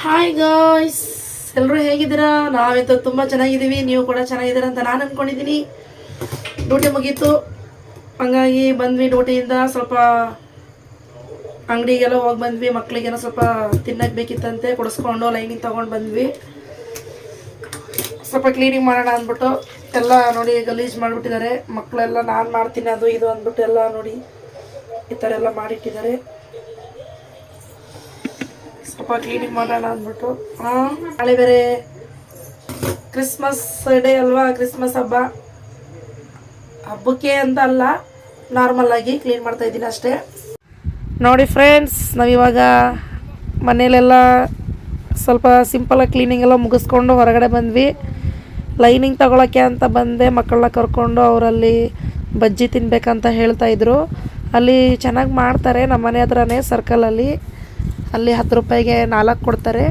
Hi guys ಎಲ್ಲರೂ ಹೇಗಿದ್ದೀರಾ? ನಾವಿಂತ ತುಂಬ ಚೆನ್ನಾಗಿದ್ದೀವಿ. ನೀವು ಕೂಡ ಚೆನ್ನಾಗಿದ್ದೀರಾ ಅಂತ ನಾನು ಅಂದ್ಕೊಂಡಿದ್ದೀನಿ ಡ್ಯೂಟಿ ಮುಗೀತು. ಹಂಗಾಗಿ ಬಂದ್ವಿ ಡ್ಯೂಟಿಯಿಂದ. ಸ್ವಲ್ಪ ಅಂಗಡಿಗೆಲ್ಲ ಹೋಗಿ ಬಂದ್ವಿ. ಮಕ್ಕಳಿಗೆಲ್ಲ ಸ್ವಲ್ಪ ತಿನ್ನಕ್ಕೆ ಬೇಕಿತ್ತಂತೆ. ಕೊಡಿಸ್ಕೊಂಡು ಲೈನಿಂಗ್ ತೊಗೊಂಡು ಬಂದ್ವಿ. ಸ್ವಲ್ಪ ಕ್ಲೀನಿಂಗ್ ಮಾಡೋಣ ಅಂದ್ಬಿಟ್ಟು ಎಲ್ಲ ನೋಡಿ ಗಲೀಜು ಮಾಡಿಬಿಟ್ಟಿದ್ದಾರೆ. ಮಕ್ಕಳೆಲ್ಲ ನಾನು ಮಾಡ್ತೀನಿ, ಅದು ಇದು ಅಂದ್ಬಿಟ್ಟು ಎಲ್ಲ ನೋಡಿ ಈ ಥರ ಎಲ್ಲ ಮಾಡಿಟ್ಟಿದ್ದಾರೆ. ಸ್ವಲ್ಪ ಕ್ಲೀನಿಂಗ್ ಮಾಡೋಣ ಅಂದ್ಬಿಟ್ಟು. ನಾಳೆ ಬೇರೆ ಕ್ರಿಸ್ಮಸ್ ಡೇ ಅಲ್ವಾ? ಕ್ರಿಸ್ಮಸ್ ಹಬ್ಬ. ಹಬ್ಬಕ್ಕೆ ಅಂತ ಅಲ್ಲ ನಾರ್ಮಲ್ ಆಗಿ ಕ್ಲೀನ್ ಮಾಡ್ತಾ ಇದ್ದೀನಿ ಅಷ್ಟೇ. ನೋಡಿ ಫ್ರೆಂಡ್ಸ್ ನಾವಿವಾಗ ಮನೇಲೆಲ್ಲ ಸ್ವಲ್ಪ ಸಿಂಪಲಾಗಿ ಕ್ಲೀನಿಂಗ್ ಎಲ್ಲ ಮುಗಿಸ್ಕೊಂಡು ಹೊರಗಡೆ ಬಂದ್ವಿ. ಲೈನಿಂಗ್ ತಗೊಳಕ್ಕೆ ಅಂತ ಬಂದೆ, ಮಕ್ಕಳನ್ನ ಕರ್ಕೊಂಡು ಅವರಲ್ಲಿ ಬಜ್ಜಿ ತಿನ್ಬೇಕಂತ ಹೇಳ್ತಾಯಿದ್ರು ಅಲ್ಲಿ ಚೆನ್ನಾಗಿ ಮಾಡ್ತಾರೆ ನಮ್ಮ ಮನೆ ಹತ್ರನೇ ಸರ್ಕಲಲ್ಲಿ ಅಲ್ಲಿ ಹತ್ತು ರೂಪಾಯಿಗೆ ನಾಲ್ಕು ಕೊಡ್ತಾರೆ.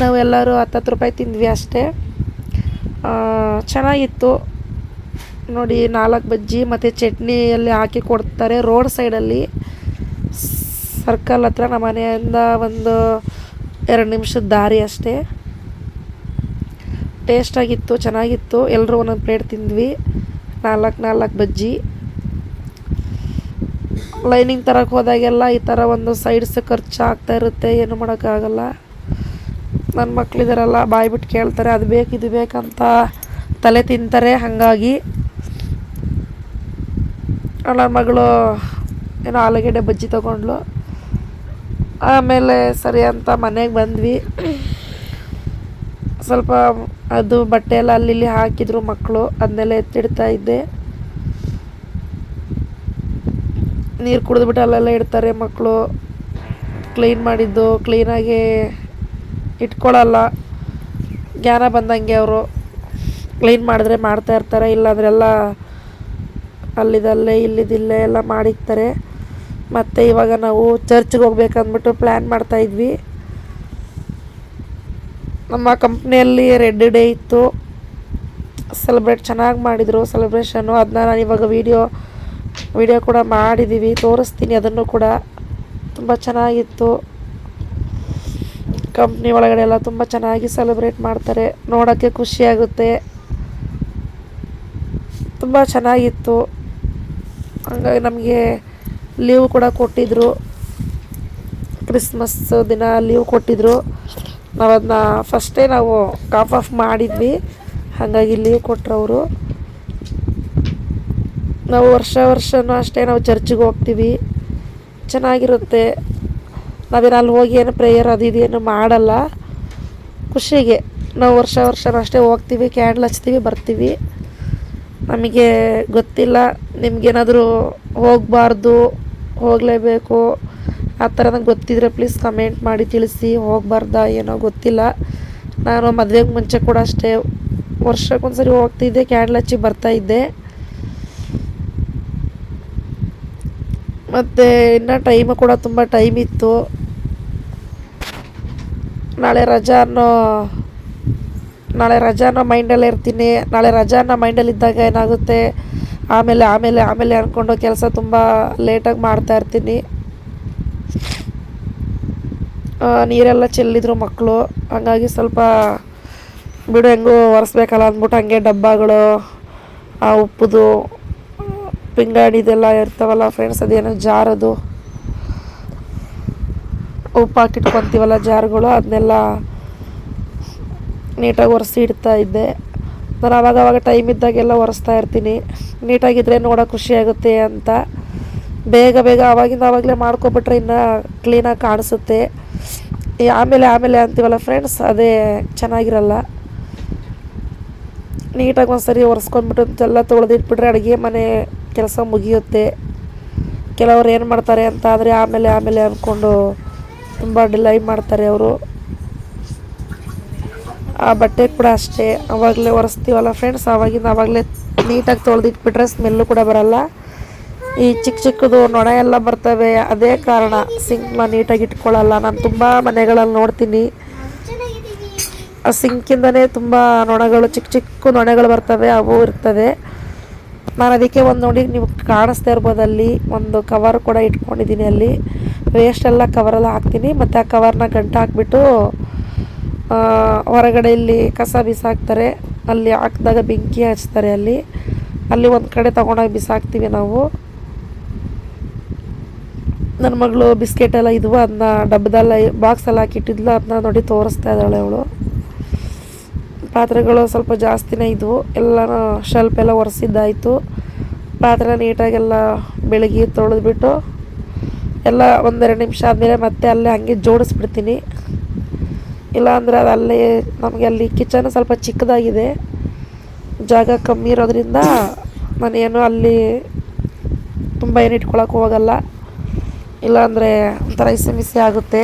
ನಾವು ಎಲ್ಲರೂ ಹತ್ತು ರೂಪಾಯಿ ತಿಂದ್ವಿ ಅಷ್ಟೇ. ಚೆನ್ನಾಗಿತ್ತು. ನೋಡಿ, ನಾಲ್ಕು ಬಜ್ಜಿ ಮತ್ತು ಚಟ್ನಿಯಲ್ಲಿ ಹಾಕಿ ಕೊಡ್ತಾರೆ ರೋಡ್ ಸೈಡಲ್ಲಿ. ಸರ್ಕಲ್ ಹತ್ರ ನಮ್ಮ ಮನೆಯಿಂದ ಒಂದು ಎರಡು ನಿಮಿಷದ ದಾರಿ ಅಷ್ಟೇ. ಟೇಸ್ಟಾಗಿತ್ತು, ಚೆನ್ನಾಗಿತ್ತು. ಎಲ್ಲರೂ ಒಂದೊಂದು ಪ್ಲೇಟ್ ತಿಂದ್ವಿ. ನಾಲ್ಕು ನಾಲ್ಕು ಬಜ್ಜಿ. ಲೈನಿಂಗ್ ತರಕ್ಕೆ ಹೋದಾಗೆಲ್ಲ ಈ ಥರ ಒಂದು ಸೈಡ್ಸ್ ಖರ್ಚು ಆಗ್ತಾ ಇರುತ್ತೆ, ಏನು ಮಾಡೋಕ್ಕಾಗಲ್ಲ. ನನ್ನ ಮಕ್ಕಳಿದಾರಲ್ಲ ಬಾಯಿ ಬಿಟ್ಟು ಕೇಳ್ತಾರೆ, ಅದು ಬೇಕು, ಇದು ಬೇಕಂತ ತಲೆ ತಿಂತಾರೆ. ಹಾಗಾಗಿ ನನ್ನ ಮಗಳು ಏನೋ ಆಲೂಗಡ್ಡೆ ಬಜ್ಜಿ ತೊಗೊಂಡ್ಲು ಆಮೇಲೆ ಸರಿ ಅಂತ ಮನೆಗೆ ಬಂದ್ವಿ. ಸ್ವಲ್ಪ ಅದು ಬಟ್ಟೆ ಎಲ್ಲ ಅಲ್ಲಿ ಹಾಕಿದ್ರು ಮಕ್ಕಳು ಅದನ್ನೆಲ್ಲ ಎತ್ತಿಡ್ತಾ ಇದ್ದೆ. ನೀರು ಕುಡಿದ್ಬಿಟ್ಟು ಅಲ್ಲೆಲ್ಲ ಇಡ್ತಾರೆ ಮಕ್ಕಳು ಕ್ಲೀನ್ ಮಾಡಿದ್ದು ಕ್ಲೀನಾಗಿ ಇಟ್ಕೊಳ್ಳಲ್ಲ ಜ್ಞಾನ ಬಂದಂಗೆ ಅವರು. ಕ್ಲೀನ್ ಮಾಡಿದ್ರೆ ಮಾಡ್ತಾ ಇರ್ತಾರೆ ಇಲ್ಲಾಂದ್ರೆಲ್ಲ ಅಲ್ಲಿದಲ್ಲೇ, ಇಲ್ಲಿದಿಲ್ಲೇ ಎಲ್ಲ ಮಾಡಿರ್ತಾರೆ ಮತ್ತು ಇವಾಗ ನಾವು ಚರ್ಚ್ಗೆ ಹೋಗ್ಬೇಕಂದ್ಬಿಟ್ಟು ಪ್ಲ್ಯಾನ್ ಮಾಡ್ತಾಯಿದ್ವಿ ನಮ್ಮ ಕಂಪ್ನಿಯಲ್ಲಿ ರೆಡ್ ಡೇ ಇತ್ತು. ಸೆಲೆಬ್ರೇಟ್ ಚೆನ್ನಾಗಿ ಮಾಡಿದರು ಸೆಲೆಬ್ರೇಷನ್ನು ಅದನ್ನ ನಾನು ಇವಾಗ ವೀಡಿಯೋ ವಿಡಿಯೋ ಕೂಡ ಮಾಡಿದ್ದೀವಿ ತೋರಿಸ್ತೀನಿ. ಅದನ್ನು ಕೂಡ ತುಂಬ ಚೆನ್ನಾಗಿತ್ತು. ಕಂಪ್ನಿ ಒಳಗಡೆ ಎಲ್ಲ ತುಂಬ ಚೆನ್ನಾಗಿ ಸೆಲೆಬ್ರೇಟ್ ಮಾಡ್ತಾರೆ. ನೋಡೋಕ್ಕೆ ಖುಷಿಯಾಗುತ್ತೆ ತುಂಬ ಚೆನ್ನಾಗಿತ್ತು. ಹಂಗಾಗಿ ನಮಗೆ ಲೀವ್ ಕೂಡ ಕೊಟ್ಟಿದ್ದರು ಕ್ರಿಸ್ಮಸ್ ದಿನ ಲೀವ್ ಕೊಟ್ಟಿದ್ದರು ನಾವು ಅದನ್ನ ಫಸ್ಟೇ ನಾವು ಕಾಫ್ ಆಫ್ ಮಾಡಿದ್ವಿ. ಹಾಗಾಗಿ ಲೀವ್ ಕೊಟ್ಟರು ಅವರು ನಾವು ವರ್ಷ ವರ್ಷವೂ ಅಷ್ಟೇ ನಾವು ಚರ್ಚಿಗೆ ಹೋಗ್ತೀವಿ. ಚೆನ್ನಾಗಿರುತ್ತೆ. ನಾವೇನು ಅಲ್ಲಿ ಹೋಗಿ ಏನು ಪ್ರೇಯರ್ ಅದು ಇದು ಏನು ಮಾಡಲ್ಲ. ಖುಷಿಗೆ ನಾವು ವರ್ಷ ವರ್ಷನೂ ಅಷ್ಟೇ ಹೋಗ್ತೀವಿ ಕ್ಯಾಂಡ್ಲ್ ಹಚ್ತೀವಿ, ಬರ್ತೀವಿ. ನಮಗೆ ಗೊತ್ತಿಲ್ಲ, ನಿಮಗೇನಾದರೂ ಹೋಗಬಾರ್ದು, ಹೋಗಲೇಬೇಕು. ಆ ಥರ ನಂಗೆ ಗೊತ್ತಿದ್ರೆ ಪ್ಲೀಸ್ ಕಮೆಂಟ್ ಮಾಡಿ ತಿಳಿಸಿ, ಹೋಗಬಾರ್ದಾ ಏನೋ ಗೊತ್ತಿಲ್ಲ. ನಾನು ಮದುವೆಗೆ ಮುಂಚೆ ಕೂಡ ಅಷ್ಟೇ ವರ್ಷಕ್ಕೊಂದ್ಸರಿ ಹೋಗ್ತಿದ್ದೆ ಕ್ಯಾಂಡ್ಲ್ ಹಚ್ಚಿ ಬರ್ತಾಯಿದ್ದೆ ಮತ್ತು ಇನ್ನು ಟೈಮು ಕೂಡ ತುಂಬ ಟೈಮ್ ಇತ್ತು. ನಾಳೆ ರಜಾ ನಾಳೆ ರಜಾ ಅನ್ನೋ ಮೈಂಡಲ್ಲೇ ಇರ್ತೀನಿ. ನಾಳೆ ರಜಾ ಅನ್ನೋ ಮೈಂಡಲ್ಲಿ ಇದ್ದಾಗ ಏನಾಗುತ್ತೆ? ಆಮೇಲೆ ಆಮೇಲೆ ಆಮೇಲೆ ಅಂದ್ಕೊಂಡು ಕೆಲಸ ತುಂಬ ಲೇಟಾಗಿ ಮಾಡ್ತಾ ಇರ್ತೀನಿ. ಆ, ನೀರೆಲ್ಲ ಚೆಲ್ಲಿದ್ರು ಮಕ್ಕಳು ಹಾಗಾಗಿ ಸ್ವಲ್ಪ ಬಿಡು ಹೆಂಗೂ ಒರೆಸ್ಬೇಕಲ್ಲ ಅಂದ್ಬಿಟ್ಟು ಹಂಗೆ ಡಬ್ಬಗಳು ಆ ಉಪ್ಪುದು ಪಿಂಗಾಣಿದೆಲ್ಲ ಇರ್ತಾವಲ್ಲ ಫ್ರೆಂಡ್ಸ್ ಅದೇನೋ ಜಾರದು. ಉಪ್ಪು ಹಾಕಿಟ್ಕೊತೀವಲ್ಲ ಜಾರ್ಗಳು, ಅದನ್ನೆಲ್ಲ ನೀಟಾಗಿ ಒರೆಸಿ ಇಡ್ತಾ ಇದ್ದೆ. ನಾನು ಅವಾಗ ಅವಾಗ ಟೈಮ್ ಇದ್ದಾಗೆಲ್ಲ ಒರೆಸ್ತಾ ಇರ್ತೀನಿ. ನೀಟಾಗಿದ್ದರೆ ನೋಡೋಕೆ ಖುಷಿಯಾಗುತ್ತೆ ಅಂತ. ಬೇಗ ಬೇಗ ಆವಾಗಿಂದ ಆವಾಗಲೇ ಮಾಡ್ಕೊಬಿಟ್ರೆ ಇನ್ನು ಕ್ಲೀನಾಗಿ ಕಾಣಿಸುತ್ತೆ. ಆಮೇಲೆ ಆಮೇಲೆ ಅಂತೀವಲ್ಲ ಫ್ರೆಂಡ್ಸ್ ಅದೇ ಚೆನ್ನಾಗಿರಲ್ಲ. ನೀಟಾಗಿ ಒಂದ್ಸರಿ ಒರೆಸ್ಕೊಂಡ್ಬಿಟ್ಟು ಎಲ್ಲ ತೊಳೆದಿಟ್ಬಿಟ್ರೆ ಅಡುಗೆ ಮನೆ ಕೆಲಸ ಮುಗಿಯುತ್ತೆ. ಕೆಲವ್ರು ಏನು ಮಾಡ್ತಾರೆ ಅಂತ ಆದರೆ ಆಮೇಲೆ ಆಮೇಲೆ ಅಂದ್ಕೊಂಡು ತುಂಬ ಡಿಲೈ ಮಾಡ್ತಾರೆ ಅವರು. ಆ ಬಟ್ಟೆ ಕೂಡ ಅಷ್ಟೇ. ಆವಾಗಲೇ ಒರೆಸ್ತೀವಲ್ಲ ಫ್ರೆಂಡ್ಸ್ ಆವಾಗಿಂದ ಆವಾಗಲೇ ನೀಟಾಗಿ ತೊಳೆದಿಟ್ಬಿಟ್ರೆ ಸ್ಮೆಲ್ಲು ಕೂಡ ಬರಲ್ಲ. ಈ ಚಿಕ್ಕ ಚಿಕ್ಕದು ನೊಣ ಎಲ್ಲ ಬರ್ತವೆ. ಅದೇ ಕಾರಣ ಸಿಂಕ್ನ ನೀಟಾಗಿ ಇಟ್ಕೊಳ್ಳಲ್ಲ. ನಾನು ತುಂಬ ಮನೆಗಳಲ್ಲಿ ನೋಡ್ತೀನಿ. ಆ ಸಿಂಕಿಂದನೇ ತುಂಬ ನೊಣಗಳು, ಚಿಕ್ಕ ಚಿಕ್ಕ ನೊಣಗಳು ಬರ್ತವೆ. ಅವು ಇರ್ತವೆ ನಾನು ಅದಕ್ಕೆ ಒಂದು ನೋಡಿ, ನೀವು ಕಾಣಿಸ್ತಾ ಇರ್ಬೋದು ಅಲ್ಲಿ ಒಂದು ಕವರ್ ಕೂಡ ಇಟ್ಕೊಂಡಿದ್ದೀನಿ ಅಲ್ಲಿ. ವೇಸ್ಟ್ ಎಲ್ಲ ಕವರೆಲ್ಲ ಹಾಕ್ತೀನಿ. ಮತ್ತು ಆ ಕವರ್ನ ಗಂಟು ಹಾಕ್ಬಿಟ್ಟು ಹೊರಗಡೆ ಇಲ್ಲಿ ಕಸ ಬಿಸಾಕ್ತಾರೆ. ಅಲ್ಲಿ ಹಾಕಿದಾಗ ಬೆಂಕಿ ಹಚ್ತಾರೆ ಅಲ್ಲಿ. ಅಲ್ಲಿ ಒಂದು ಕಡೆ ತೊಗೊಂಡೋಗಿ ಬಿಸಾಕ್ತೀವಿ ನಾವು. ನನ್ನ ಮಗಳು ಬಿಸ್ಕೆಟ್ ಎಲ್ಲ ಇದ್ವು ಅದನ್ನ ಡಬ್ಬದಲ್ಲ ಬಾಕ್ಸಲ್ಲಿ ಹಾಕಿಟ್ಟಿದ್ಲು ಅದನ್ನ ನೋಡಿ ತೋರಿಸ್ತಾ ಇದ್ದಾಳೆ ಅವಳು. ಪಾತ್ರೆಗಳು ಸ್ವಲ್ಪ ಜಾಸ್ತಿನೇ ಇದ್ವು. ಎಲ್ಲನೂ ಶೆಲ್ಫ್ ಎಲ್ಲ ಒರೆಸಿದ್ದಾಯಿತು. ಪಾತ್ರೆ ನೀಟಾಗೆಲ್ಲ ಬೆಳಗ್ಗೆ ತೊಳೆದ್ಬಿಟ್ಟು ಎಲ್ಲ ಒಂದೆರಡು ನಿಮಿಷ ಆದಮೇಲೆ ಮತ್ತೆ ಅಲ್ಲೇ ಹಂಗೆ ಜೋಡಿಸ್ಬಿಡ್ತೀನಿ. ಇಲ್ಲಾಂದರೆ ಅದು ಅಲ್ಲೇ ನಮಗೆ ಅಲ್ಲಿ ಕಿಚನ್ ಸ್ವಲ್ಪ ಚಿಕ್ಕದಾಗಿದೆ. ಜಾಗ ಕಮ್ಮಿ ಇರೋದ್ರಿಂದ ನಾನೇನು ಅಲ್ಲಿ ತುಂಬ ಏನು ಇಟ್ಕೊಳಕ್ಕೆ ಹೋಗಲ್ಲ. ಇಲ್ಲಾಂದರೆ ಒಂಥರ ಇಸಿ ಮಿಸಿ ಆಗುತ್ತೆ.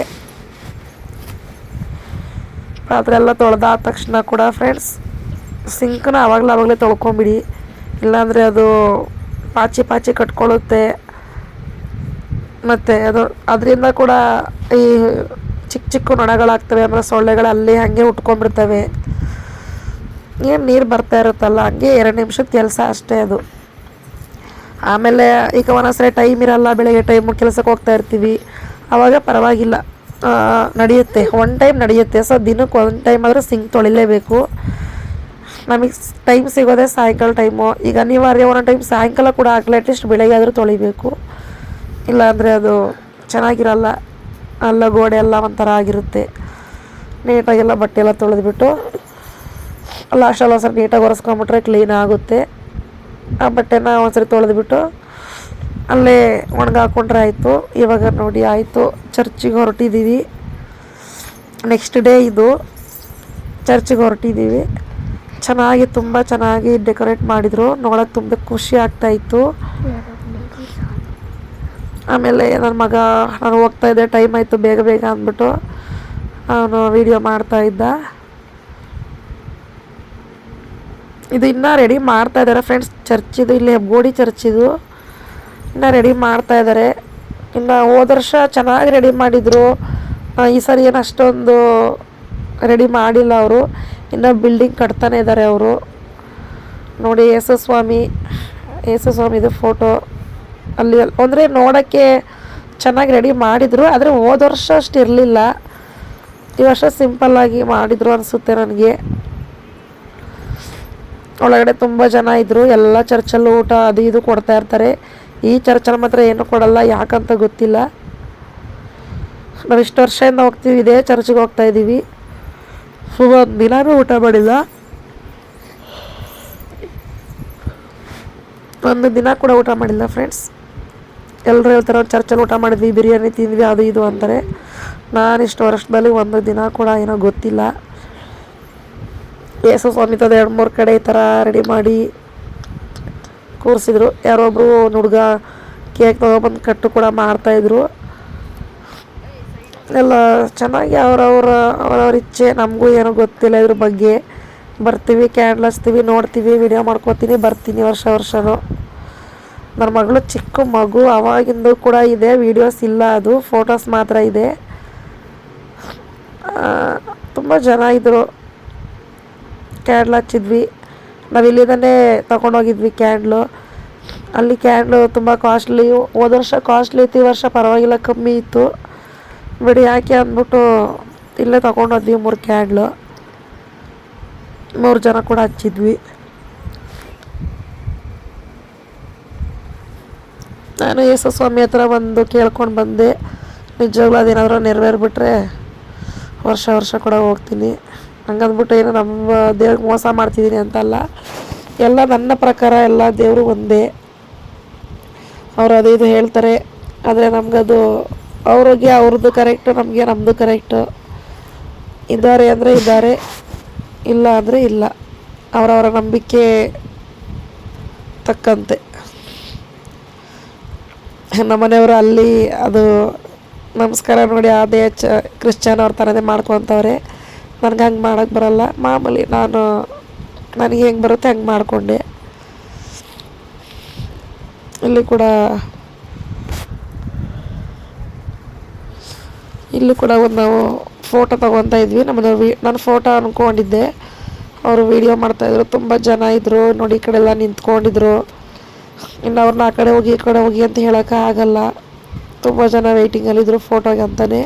ಪಾತ್ರೆ ಎಲ್ಲ ತೊಳೆದಾದ ತಕ್ಷಣ ಕೂಡ ಫ್ರೆಂಡ್ಸ್ ಸಿಂಕ್ನ ಆವಾಗಲೇ ಆವಾಗಲೇ ತೊಳ್ಕೊಂಬಿಡಿ. ಇಲ್ಲಾಂದರೆ ಅದು ಪಾಚಿ ಪಾಚಿ ಕಟ್ಕೊಳ್ಳುತ್ತೆ. ಮತ್ತು ಅದು, ಅದರಿಂದ ಕೂಡ ಈ ಚಿಕ್ಕ ಚಿಕ್ಕ ನೊಣಗಳಾಗ್ತವೆ ಆಮೇಲೆ ಸೊಳ್ಳೆಗಳು ಅಲ್ಲಿ ಹಾಗೆ ಉಟ್ಕೊಂಡ್ಬಿಡ್ತವೆ. ಏನು ನೀರು ಬರ್ತಾ ಇರುತ್ತಲ್ಲ, ಹಂಗೆ ಎರಡು ನಿಮಿಷದ ಕೆಲಸ ಅಷ್ಟೇ ಅದು. ಆಮೇಲೆ ಈಗ ಒಂದೊಂದ್ಸರಿ ಟೈಮ್ ಇರಲ್ಲ, ಬೆಳಗ್ಗೆ ಟೈಮು ಕೆಲಸಕ್ಕೆ ಹೋಗ್ತಾ ಇರ್ತೀವಿ. ಆವಾಗ ಪರವಾಗಿಲ್ಲ. ನಡೆಯುತ್ತೆ. ಒನ್ ಟೈಮ್ ನಡೆಯುತ್ತೆ. ಸೊ ದಿನಕ್ಕೆ ಒಂದು ಟೈಮ್ ಆದರೂ ಸಿಂಕ್ ತೊಳಿಲೇಬೇಕು. ನಮಗೆ ಟೈಮ್ ಸಿಗೋದೇ ಸಾಯಂಕಾಲ ಟೈಮು ಈಗ ಅನಿವಾರ್ಯ ಒಂದೊಂದು ಟೈಮ್ ಸಾಯಂಕಾಲ ಕೂಡ ಆಗಲಿ ಅಟ್ಲೀಸ್ಟ್ ಬೆಳಗ್ಗೆ ಆದರೂ ತೊಳಿಬೇಕು. ಇಲ್ಲಾಂದರೆ ಅದು ಚೆನ್ನಾಗಿರಲ್ಲ. ಅಲ್ಲ ಗೋಡೆ ಎಲ್ಲ ಒಂಥರ ಆಗಿರುತ್ತೆ. ನೀಟಾಗೆಲ್ಲ ಬಟ್ಟೆ ಎಲ್ಲ ತೊಳೆದ್ಬಿಟ್ಟು ಲಾಸ್ಟಲ್ಲಿ ಒಂದ್ಸರಿ ನೀಟಾಗಿ ಒರೆಸ್ಕೊಂಬಿಟ್ರೆ ಕ್ಲೀನ್ ಆಗುತ್ತೆ. ಆ ಬಟ್ಟೆನ ಒಂದ್ಸರಿ ತೊಳೆದ್ಬಿಟ್ಟು ಅಲ್ಲೇ ಒಣಗಾಕೊಂಡ್ರೆ ಆಯಿತು. ಇವಾಗ ನೋಡಿ ಆಯಿತು. ಚರ್ಚಿಗೆ ಹೊರಟಿದ್ದೀವಿ ನೆಕ್ಸ್ಟ್ ಡೇ ಇದು. ಚರ್ಚಿಗೆ ಹೊರಟಿದ್ದೀವಿ ಚೆನ್ನಾಗಿ ತುಂಬ ಚೆನ್ನಾಗಿ ಡೆಕೋರೇಟ್ ಮಾಡಿದರು. ನೋಡೋಕೆ ತುಂಬ ಖುಷಿ ಆಗ್ತಾಯಿತ್ತು ಆಮೇಲೆ ನನ್ನ ಮಗ, ನಾನು ಹೋಗ್ತಾ ಇದ್ದೆ. ಟೈಮ್ ಆಯಿತು ಬೇಗ ಬೇಗ ಅಂದ್ಬಿಟ್ಟು ಅವನು ವಿಡಿಯೋ ಮಾಡ್ತಾ ಇದ್ದ. ಇದು ಇನ್ನೂ ರೆಡಿ ಮಾಡ್ತಾ ಇದ್ದಾರೆ ಫ್ರೆಂಡ್ಸ್ ಚರ್ಚಿದು, ಇಲ್ಲಿ ಬೋಡಿ ಚರ್ಚಿದು. ಇನ್ನು ರೆಡಿ ಮಾಡ್ತಾ ಇದ್ದಾರೆ ಇನ್ನು ಹೋದ ವರ್ಷ ಚೆನ್ನಾಗಿ ರೆಡಿ ಮಾಡಿದರು. ಈ ಸರಿ ಏನು ಅಷ್ಟೊಂದು ರೆಡಿ ಮಾಡಿಲ್ಲ ಅವರು. ಇನ್ನು ಬಿಲ್ಡಿಂಗ್ ಕಟ್ತಾನೆ ಇದ್ದಾರೆ ಅವರು. ನೋಡಿ ಯೇಸು ಸ್ವಾಮಿ ಯೇಸು ಸ್ವಾಮಿದು ಫೋಟೋ ಅಲ್ಲಿ ಅಂದರೆ ನೋಡೋಕ್ಕೆ ಚೆನ್ನಾಗಿ ರೆಡಿ ಮಾಡಿದರು, ಆದರೆ ಹೋದ ವರ್ಷ ಅಷ್ಟು ಇರಲಿಲ್ಲ. ಈ ವರ್ಷ ಸಿಂಪಲ್ಲಾಗಿ ಮಾಡಿದರು ಅನಿಸುತ್ತೆ ನನಗೆ. ಒಳಗಡೆ ತುಂಬ ಜನ ಇದ್ದರು ಎಲ್ಲ ಚರ್ಚಲ್ಲೂ ಊಟ ಅದು ಇದು ಕೊಡ್ತಾ ಇರ್ತಾರೆ. ಈ ಚರ್ಚಲ್ಲಿ ಮಾತ್ರ ಏನು ಕೊಡಲ್ಲ, ಯಾಕಂತ ಗೊತ್ತಿಲ್ಲ. ನಾವು ವರ್ಷದಿಂದ ಹೋಗ್ತೀವಿ, ಇದೇ ಚರ್ಚಿಗೆ ಹೋಗ್ತಾ ಇದ್ದೀವಿ ಒಂದು ದಿನಾನೂ ಊಟ ಮಾಡಿಲ್ಲ. ಒಂದು ದಿನ ಕೂಡ ಊಟ ಮಾಡಿಲ್ಲ ಫ್ರೆಂಡ್ಸ್ ಎಲ್ಲರೂ ಹೇಳ್ತಾರೆ, ಒಂದು ಚರ್ಚಲ್ಲಿ ಊಟ ಮಾಡಿದ್ವಿ, ಬಿರಿಯಾನಿ ತಿಂದ್ವಿ, ಅದು ಇದು ಅಂತಾರೆ. ನಾನು ಇಷ್ಟು ವರ್ಷದಲ್ಲಿ ಒಂದು ದಿನ ಕೂಡ ಏನೋ ಗೊತ್ತಿಲ್ಲ. ಯೇಸು ಸ್ವಾಮಿ ಎರಡು ಮೂರು ಕಡೆ ಈ ಥರ ರೆಡಿ ಮಾಡಿ ಕೂರಿಸಿದ್ರು. ಯಾರೊಬ್ಬರು ಹುಡುಗ ಕೇಕ್ ತೊಗೊಬಂದು ಕಟ್ಟು ಕೂಡ ಮಾಡ್ತಾಯಿದ್ರು ಎಲ್ಲ ಚೆನ್ನಾಗಿ ಅವರವರ ಅವರವ್ರ ಇಚ್ಛೆ. ನಮಗೂ ಏನೂ ಗೊತ್ತಿಲ್ಲ ಇದ್ರ ಬಗ್ಗೆ. ಬರ್ತೀವಿ ಕ್ಯಾಂಡಲ್ ಹಚ್ತೀವಿ ನೋಡ್ತೀವಿ, ವಿಡಿಯೋ ಮಾಡ್ಕೋತೀನಿ, ಬರ್ತೀನಿ ವರ್ಷ ವರ್ಷನೂ. ನನ್ನ ಮಗಳು ಚಿಕ್ಕ ಮಗು, ಅವಾಗಿಂದ ಕೂಡ ಇದೆ, ವೀಡಿಯೋಸ್ ಇಲ್ಲ ಅದು, ಫೋಟೋಸ್ ಮಾತ್ರ ಇದೆ. ತುಂಬ ಜನ ಇದ್ದರು ಕ್ಯಾಂಡ್ಲ್ ಹಚ್ಚಿದ್ವಿ. ನಾವು ಇಲ್ಲಿಂದನೇ ತೊಗೊಂಡೋಗಿದ್ವಿ ಕ್ಯಾಂಡ್ಲು ಅಲ್ಲಿ ಕ್ಯಾಂಡ್ಲು ತುಂಬ ಕಾಸ್ಟ್ಲಿ ಹೋದ ವರ್ಷ ಕಾಸ್ಟ್ಲಿ ಇತ್ತು ಈ ವರ್ಷ ಪರವಾಗಿಲ್ಲ, ಕಮ್ಮಿ ಇತ್ತು. ಬಿಡಿ, ಯಾಕೆ ಅಂದ್ಬಿಟ್ಟು ಇಲ್ಲೇ ತೊಗೊಂಡೋದ್ವಿ ಮೂರು ಕ್ಯಾಂಡ್ಲು ಮೂರು ಜನ ಕೂಡ ಹಚ್ಚಿದ್ವಿ. ನಾನು ಯೇಸು ಸ್ವಾಮಿ ಹತ್ರ ಬಂದು ಕೇಳ್ಕೊಂಡು ಬಂದೆ. ನಿಜವಾಗ್ಲೂ ಅದೇನಾದರೂ ನೆರವೇರಿಬಿಟ್ರೆ ವರ್ಷ ವರ್ಷ ಕೂಡ ಹೋಗ್ತೀನಿ. ಹಂಗಂದ್ಬಿಟ್ಟು ಏನು ನಮ್ಮ ದೇವ್ರಿಗೆ ಮೋಸ ಮಾಡ್ತಿದ್ದೀನಿ ಅಂತಲ್ಲ. ಎಲ್ಲ ನನ್ನ ಪ್ರಕಾರ ಎಲ್ಲ ದೇವರು ಒಂದೇ. ಅವರು ಅದು ಇದು ಹೇಳ್ತಾರೆ. ಆದರೆ ನಮಗದು ಅವ್ರಿಗೆ ಅವ್ರದ್ದು ಕರೆಕ್ಟು ನಮಗೆ ನಮ್ಮದು ಕರೆಕ್ಟು ಇದ್ದಾರೆ ಅಂದರೆ ಇದ್ದಾರೆ. ಇಲ್ಲ ಅಂದರೆ ಇಲ್ಲ. ಅವರವರ ನಂಬಿಕೆ ತಕ್ಕಂತೆ. ನಮ್ಮನೆಯವರು ಅಲ್ಲಿ ಅದು ನಮಸ್ಕಾರ ನೋಡಿ ಅದೇ ಚ ಕ್ರಿಶ್ಚಿಯನ್ ಅವ್ರ ಥರದೇ ಮಾಡ್ಕೊತವ್ರೆ ನನಗೆ ಹಂಗೆ ಮಾಡೋಕ್ಕೆ ಬರಲ್ಲ. ಮಾಮೂಲಿ ನಾನು, ನನಗೆ ಹೆಂಗೆ ಬರುತ್ತೆ ಹಂಗೆ ಮಾಡಿಕೊಂಡೆ. ಇಲ್ಲಿ ಕೂಡ ಇಲ್ಲಿ ಕೂಡ ಒಂದು ನಾವು ಫೋಟೋ ತೊಗೊತಾ ಇದ್ವಿ. ನಮ್ಮದು ವಿ, ನಾನು ಫೋಟೋ ಅಂದ್ಕೊಂಡಿದ್ದೆ ಅವರು ವೀಡಿಯೋ ಮಾಡ್ತಾಯಿದ್ರು ತುಂಬ ಜನ ಇದ್ದರು ನೋಡಿ ಈ ಕಡೆ ಎಲ್ಲ ನಿಂತ್ಕೊಂಡಿದ್ರು. ಇನ್ನು ಅವ್ರನ್ನ ಆ ಕಡೆ ಹೋಗಿ ಈ ಕಡೆ ಹೋಗಿ ಅಂತ ಹೇಳೋಕ್ಕಾಗಲ್ಲ ತುಂಬ ಜನ ವೆಯ್ಟಿಂಗಲ್ಲಿದ್ದರು ಫೋಟೋಗೆ ಅಂತಲೇ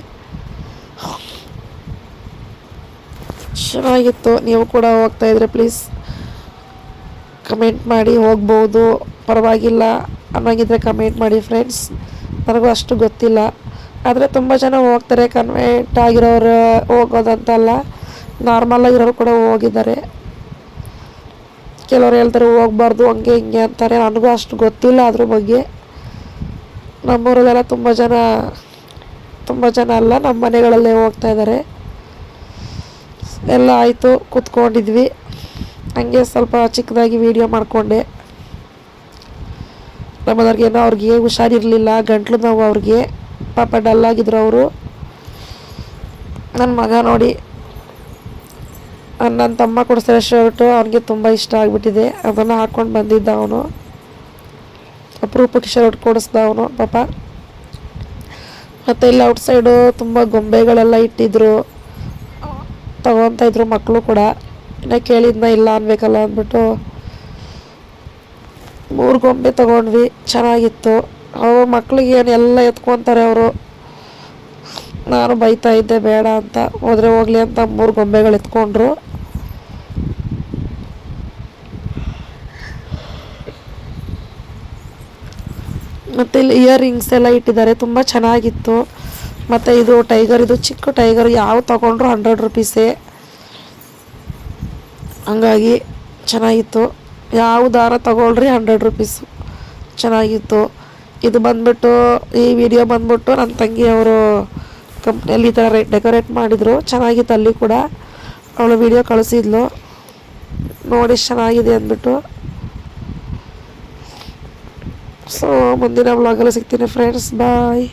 ಚೆನ್ನಾಗಿತ್ತು ನೀವು ಕೂಡ ಹೋಗ್ತಾ ಇದ್ರೆ ಪ್ಲೀಸ್ ಕಮೆಂಟ್ ಮಾಡಿ ಹೋಗ್ಬೋದು. ಪರವಾಗಿಲ್ಲ. ಅನ್ನೋಂಗಿದ್ರೆ ಕಮೆಂಟ್ ಮಾಡಿ ಫ್ರೆಂಡ್ಸ್ ನನಗೂ ಅಷ್ಟು ಗೊತ್ತಿಲ್ಲ. ಆದರೆ ತುಂಬ ಜನ ಹೋಗ್ತಾರೆ. ಕನ್ವೆಂಟ್ ಆಗಿರೋರು ಹೋಗೋದಂತಲ್ಲ. ನಾರ್ಮಲ್ ಆಗಿರೋರು ಕೂಡ ಹೋಗಿದ್ದಾರೆ. ಕೆಲವರು ಹೇಳ್ತಾರೆ ಹೋಗ್ಬಾರ್ದು, ಹಂಗೆ ಹಿಂಗೆ ಅಂತಾರೆ. ನನಗೂ ಅಷ್ಟು ಗೊತ್ತಿಲ್ಲ ಅದ್ರ ಬಗ್ಗೆ. ನಮ್ಮೂರಲ್ಲೆಲ್ಲ ತುಂಬ ಜನ ತುಂಬ ಜನ ಅಲ್ಲ. ನಮ್ಮ ಮನೆಗಳಲ್ಲೇ ಹೋಗ್ತಾ ಇದ್ದಾರೆ. ಎಲ್ಲ ಆಯಿತು, ಕೂತ್ಕೊಂಡಿದ್ವಿ. ಹಂಗೆ ಸ್ವಲ್ಪ ಚಿಕ್ಕದಾಗಿ ವಿಡಿಯೋ ಮಾಡಿಕೊಂಡೆ. ನಮ್ಮದವ್ರಿಗೆ ಏನೋ ಅವ್ರಿಗೆ ಹುಷಾರಿರಲಿಲ್ಲ, ಗಂಟ್ಲು ನೋವು ಅವ್ರಿಗೆ. ಪಾಪ ಡಲ್ಲಾಗಿದ್ರು ಅವರು. ನನ್ನ ಮಗ ನೋಡಿ ನನ್ನ ತಮ್ಮ ಕೊಡಿಸಿರೋ ಶರ್ಟು ಅವನಿಗೆ ತುಂಬ ಇಷ್ಟ ಆಗಿಬಿಟ್ಟಿದೆ. ಅದನ್ನು ಹಾಕ್ಕೊಂಡು ಬಂದಿದ್ದ ಅವನು. ಅಪರೂಪಕ್ಕೆ ಶರ್ಟ್ ಕೊಡಿಸ್ದ ಅವನು, ಪಾಪ. ಮತ್ತು ಇಲ್ಲಿ ಔಟ್ಸೈಡು ತುಂಬ ಗೊಂಬೆಗಳೆಲ್ಲ ಇಟ್ಟಿದ್ರು. ತಗೊತಾ ಇದ್ರು ಮಕ್ಕಳು ಕೂಡ. ಇನ್ನ ಕೇಳಿದ್ನ ಇಲ್ಲ ಅನ್ಬೇಕಲ್ಲ ಅಂದ್ಬಿಟ್ಟು ಮೂರು ಗೊಂಬೆ ತಗೊಂಡ್ವಿ. ಚೆನ್ನಾಗಿತ್ತು. ಅವು ಮಕ್ಳಿಗೆ ಏನು ಎಲ್ಲ ಎತ್ಕೊತಾರೆ ಅವರು. ನಾನು ಬೈತಾ ಇದ್ದೆ, ಬೇಡ ಅಂತ. ಹೋದ್ರೆ ಹೋಗ್ಲಿ ಅಂತ ಮೂರು ಗೊಂಬೆಗಳು ಎತ್ಕೊಂಡ್ರು. ಮತ್ತೆ ಇಲ್ಲಿ ಇಯರ್ ರಿಂಗ್ಸ್ ಎಲ್ಲ ಇಟ್ಟಿದ್ದಾರೆ. ತುಂಬ ಚೆನ್ನಾಗಿತ್ತು. ಮತ್ತು ಇದು ಟೈಗರ್ ಇದು ಚಿಕ್ಕ ಟೈಗರ್ ಯಾವ ತೊಗೊಂಡ್ರು ಹಂಡ್ರೆಡ್ ರುಪೀಸೇ ಹಂಗಾಗಿ ಚೆನ್ನಾಗಿತ್ತು. ಯಾವ ದಾರ ತೊಗೊಳ್ರಿ ಹಂಡ್ರೆಡ್ ರುಪೀಸು ಚೆನ್ನಾಗಿತ್ತು. ಇದು ಬಂದ್ಬಿಟ್ಟು, ಈ ವಿಡಿಯೋ ಬಂದ್ಬಿಟ್ಟು ನನ್ನ ತಂಗಿಯವರು ಕಂಪ್ನಿಯಲ್ಲಿ ಈ ಥರ ಡೆಕೋರೇಟ್ ಮಾಡಿದರು. ಚೆನ್ನಾಗಿತ್ತು ಅಲ್ಲಿ ಕೂಡ. ಅವಳು ವಿಡಿಯೋ ಕಳಿಸಿದ್ಲು. ನೋಡಿ ಚೆನ್ನಾಗಿದೆ ಅಂದ್ಬಿಟ್ಟು. ಸೊ ಮುಂದಿನ ವ್ಲಾಗಲ್ಲಿ ಸಿಗ್ತೀನಿ ಫ್ರೆಂಡ್ಸ್ ಬಾಯ್